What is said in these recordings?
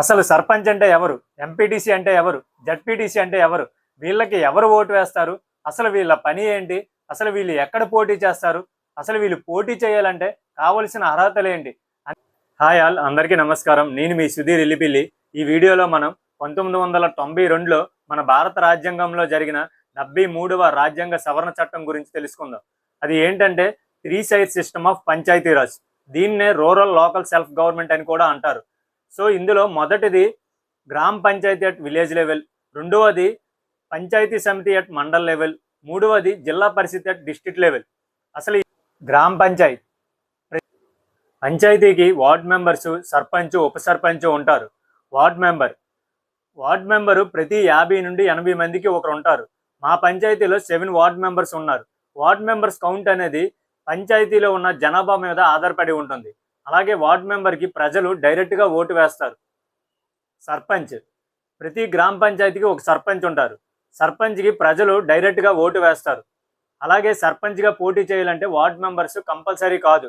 అసలు సర్పంచ్ అంటే ఎవరు? ఎంపీటీసీ అంటే ఎవరు? జడ్పీటీసీ అంటే ఎవరు? వీళ్ళకి ఎవరు ఓటు వేస్తారు? అసలు వీళ్ళ పని ఏంటి? అసలు వీళ్ళు ఎక్కడ పోటీ చేస్తారు? అసలు వీళ్ళు పోటీ చేయాలంటే కావలసిన అర్హతలు ఏంటి? హాయ్ ఆల్ అందరికీ నమస్కారం. నేను మీ సుధీర్ ఇల్లిపిల్లి ఈ వీడియోలో మనం పంతొమ్మిది వందల తొంభై రెండులో మన భారత రాజ్యాంగంలో జరిగిన డెబ్బై మూడవ రాజ్యాంగ సవరణ చట్టం గురించి తెలుసుకుందాం. అది ఏంటంటే three side system of Panchayati Raj. దీన్నే రూరల్ లోకల్ సెల్ఫ్ గవర్నమెంట్ అని కూడా అంటారు. సో ఇందులో మొదటిది గ్రామ పంచాయతీ అట్ విలేజ్ లెవెల్ రెండవది పంచాయతీ సమితి అట్ మండల్ లెవెల్ మూడవది జిల్లా పరిషత్ అట్ డిస్టిక్ లెవెల్. అసలు గ్రామ పంచాయతీ పంచాయతీకి వార్డ్ మెంబర్స్ సర్పంచ్ ఉప సర్పంచ్ ఉంటారు. వార్డ్ మెంబర్ వార్డ్ మెంబరు ప్రతి యాభై నుండి ఎనభై మందికి ఒకరు ఉంటారు. మా పంచాయతీలో సెవెన్ వార్డ్ మెంబర్స్ ఉన్నారు. వార్డ్ మెంబర్స్ కౌంట్ అనేది పంచాయతీలో ఉన్న జనాభా మీద ఆధారపడి ఉంటుంది. అలాగే వార్డ్ మెంబర్కి ప్రజలు డైరెక్ట్గా ఓటు వేస్తారు. సర్పంచ్ ప్రతి గ్రామ పంచాయతీకి ఒక సర్పంచ్ ఉంటారు. సర్పంచ్కి ప్రజలు డైరెక్ట్గా ఓటు వేస్తారు. అలాగే సర్పంచ్గా పోటీ చేయాలంటే వార్డ్ మెంబర్స్ కంపల్సరీ కాదు.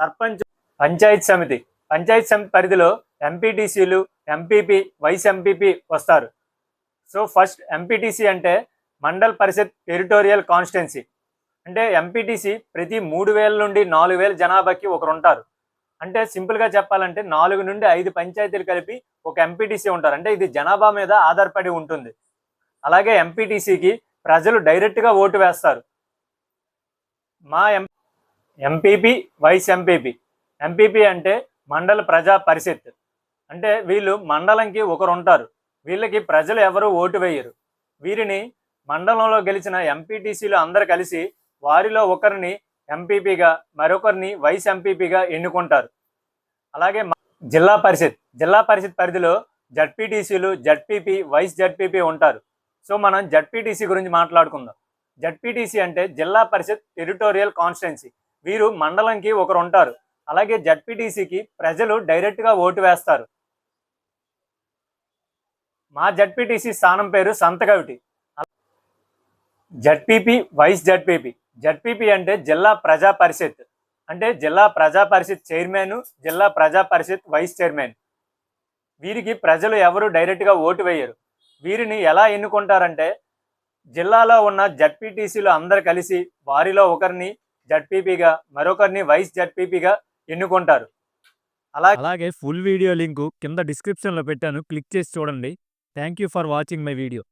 సర్పంచ్ పంచాయత్ సమితి పంచాయత్ సమితి పరిధిలో ఎంపీటీసీలు ఎంపీపీ వైస్ ఎంపీపీ వస్తారు. సో ఫస్ట్ ఎంపీటీసీ అంటే మండల్ పరిషత్ టెరిటోరియల్ కాన్స్టిట్యున్సీ. అంటే ఎంపీటీసీ ప్రతి మూడు వేల నుండి నాలుగు వేల జనాభాకి ఒకరు ఉంటారు. అంటే సింపుల్గా చెప్పాలంటే నాలుగు నుండి ఐదు పంచాయతీలు కలిపి ఒక ఎంపీటీసీ ఉంటారు. అంటే ఇది జనాభా మీద ఆధారపడి ఉంటుంది. అలాగే ఎంపీటీసీకి ప్రజలు డైరెక్ట్గా ఓటు వేస్తారు. మా M MPP vice MPP MPP అంటే మండల ప్రజా పరిషత్. అంటే వీళ్ళు మండలంకి ఒకరు ఉంటారు. వీళ్ళకి ప్రజలు ఎవరు ఓటు వేయరు. వీరిని మండలంలో గెలిచిన ఎంపీటీసీలు అందరు కలిసి వారిలో ఒకరిని ఎంపీపీగా మరొకరిని వైస్ ఎంపీపీగా ఎన్నుకుంటారు. అలాగే జిల్లా పరిషత్ జిల్లా పరిషత్ పరిధిలో జడ్పీటీసీలు జడ్పీపీ వైస్ జడ్పీపీ ఉంటారు. సో మనం జడ్పీటీసీ గురించి మాట్లాడుకుందాం. జడ్పీటీసీ అంటే జిల్లా పరిషత్ టెరిటోరియల్ కాన్స్టిట్యున్సీ. వీరు మండలంకి ఒకరు ఉంటారు అలాగే జడ్పీటీసీకి ప్రజలు డైరెక్ట్గా ఓటు వేస్తారు. మా జడ్పీటీసీ స్థానం పేరు Santhakaviti. ZPP vice ZPP ZPP అంటే జిల్లా ప్రజా పరిషత్. అంటే జిల్లా ప్రజా పరిషత్ చైర్మన్ జిల్లా ప్రజా పరిషత్ వైస్ చైర్మన్. వీరికి ప్రజలు ఎవరు డైరెక్ట్గా ఓటు వేయరు. వీరిని ఎలా ఎన్నుకుంటారంటే జిల్లాలో ఉన్న జడ్పీటీసీలు అందరు కలిసి వారిలో ఒకరిని జడ్పీపీగా మరొకరిని వైస్ జడ్పీపీగా ఎన్నుకుంటారు. అలా అలాగే ఫుల్ వీడియో లింకు కింద డిస్క్రిప్షన్లో పెట్టాను. క్లిక్ చేసి చూడండి. Thank you for watching my video.